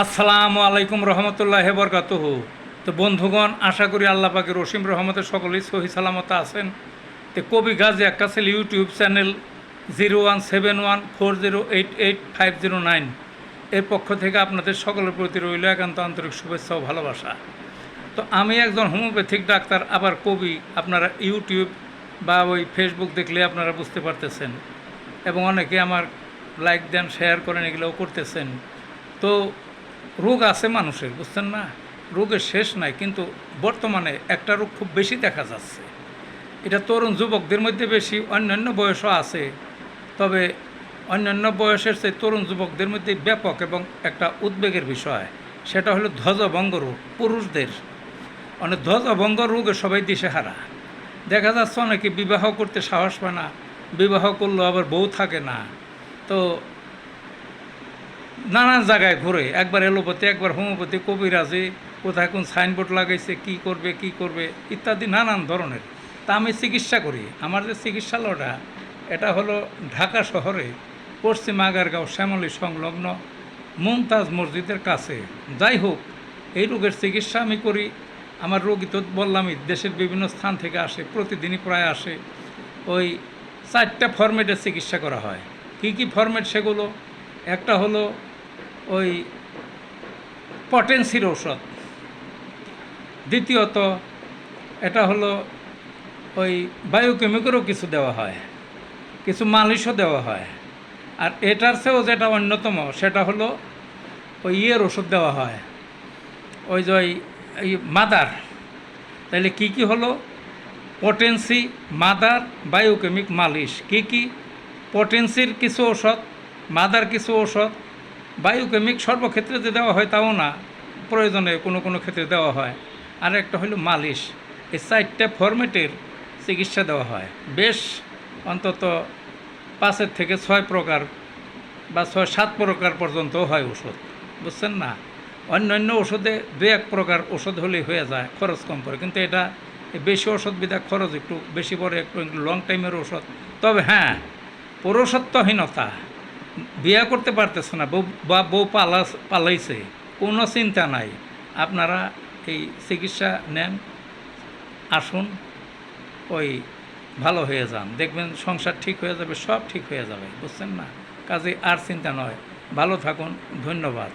আসসালামু আলাইকুম রহমতুল্লাহ বরকাতুহু। তো বন্ধুগণ, আশা করি আল্লাহ পাকের রসিম রহমতের সকলেই সহি সালামত আছেন। তো কবি Gazi আক্কাসেল YouTube channel zero one seven one four zero eight eight five zero nine. এর পক্ষ থেকে আপনাদের সকলের প্রতি রইল একান্ত আন্তরিক শুভেচ্ছা ও ভালোবাসা। তো আমি একজন হোমিওপ্যাথিক ডাক্তার, আবার কবি, আপনারা ইউটিউব বা ওই ফেসবুক দেখলে আপনারা বুঝতে পারতেছেন। এবং অনেকে আমার লাইক দেন, শেয়ার করেন, এগুলোও করতেছেন। তো রোগ আছে মানুষের, বুঝছেন না? রোগের শেষ নাই, কিন্তু বর্তমানে একটা রোগ খুব বেশি দেখা যাচ্ছে। এটা তরুণ যুবকদের মধ্যে বেশি, অন্যান্য বয়সও আছে। তবে অন্যান্য বয়সের চেয়ে তরুণ যুবকদের মধ্যে ব্যাপক এবং একটা উদ্বেগের বিষয়, সেটা হলো ধ্বজভঙ্গ রোগ, পুরুষদের। অনেক ধ্বজভঙ্গ রোগে সবাই দিশেহারা। দেখা যাচ্ছে অনেকে বিবাহ করতে সাহস পায় না, বিবাহ করলেও আবার বউ থাকে না। তো নানান জায়গায় ঘুরে, একবার এলোপ্যাথি একবার হোমিওপ্যাথি, কবিরাজি, কোথায় কোন সাইনবোর্ড লাগাইছে, কি করবে কি করবে, ইত্যাদি নানান ধরনের। তা আমি চিকিৎসা করি। আমার যে চিকিৎসালয়টা, এটা হলো ঢাকা শহরে পশ্চিম আগারগাঁও শ্যামলী সংলগ্ন মুমতাজ মসজিদের কাছে। যাই হোক, এই রোগের চিকিৎসা আমি করি। আমার রোগী তো বললামই, দেশের বিভিন্ন স্থান থেকে আসে, প্রতিদিনই প্রায় আসে। ওই চারটা ফরম্যাটের চিকিৎসা করা হয়। কী কী ফরম্যাট সেগুলো? একটা হলো ওই পটেন্সির ঔষধ। দ্বিতীয়ত, এটা হলো ওই বায়োকেমিকেরও কিছু দেওয়া হয়, কিছু মালিশও দেওয়া হয়। আর এটার চেয়েও যেটা অন্যতম, সেটা হলো ওই ইয়ের ওষুধ দেওয়া হয়। ওই যে এই মাদার তাহলে কি কি হলো? পটেন্সি, মাদার, বায়োকেমিক মালিশ। কি কি? পটেন্সির কিছু ওষুধ মাদার কিছু ঔষধ বায়োকেমিক সর্বক্ষেত্রে যে দেওয়া হয় তাও না, প্রয়োজনে কোনো কোনো ক্ষেত্রে দেওয়া হয়। আর একটা হলো মালিশ। এই চারটে ফরম্যাটের চিকিৎসা দেওয়া হয়। বেশ অন্তত পাঁচের থেকে ছয় প্রকার বা ছয়, সাত প্রকার পর্যন্ত হয় ওষুধ। বুঝছেন না? অন্যান্য ওষুধে দু এক প্রকার ওষুধ হলেই হয়ে যায়, খরচ কম পড়ে। কিন্তু এটা বেশি ওষুধ বিধা খরচ একটু বেশি পড়ে, একটু লং টাইমের ওষুধ। তবে হ্যাঁ পুরুষত্বহীনতা বিয়ে করতে পারতেছে না, বউ বা বউ পালা পালাইছে। কোনো চিন্তা নাই। আপনারা এই চিকিৎসা নেন, আসুন, ওই ভালো হয়ে যান। দেখবেন সংসার ঠিক হয়ে যাবে, সব ঠিক হয়ে যাবে, বুঝছেন না? কাজে আর চিন্তা নয়। ভালো থাকুন, ধন্যবাদ।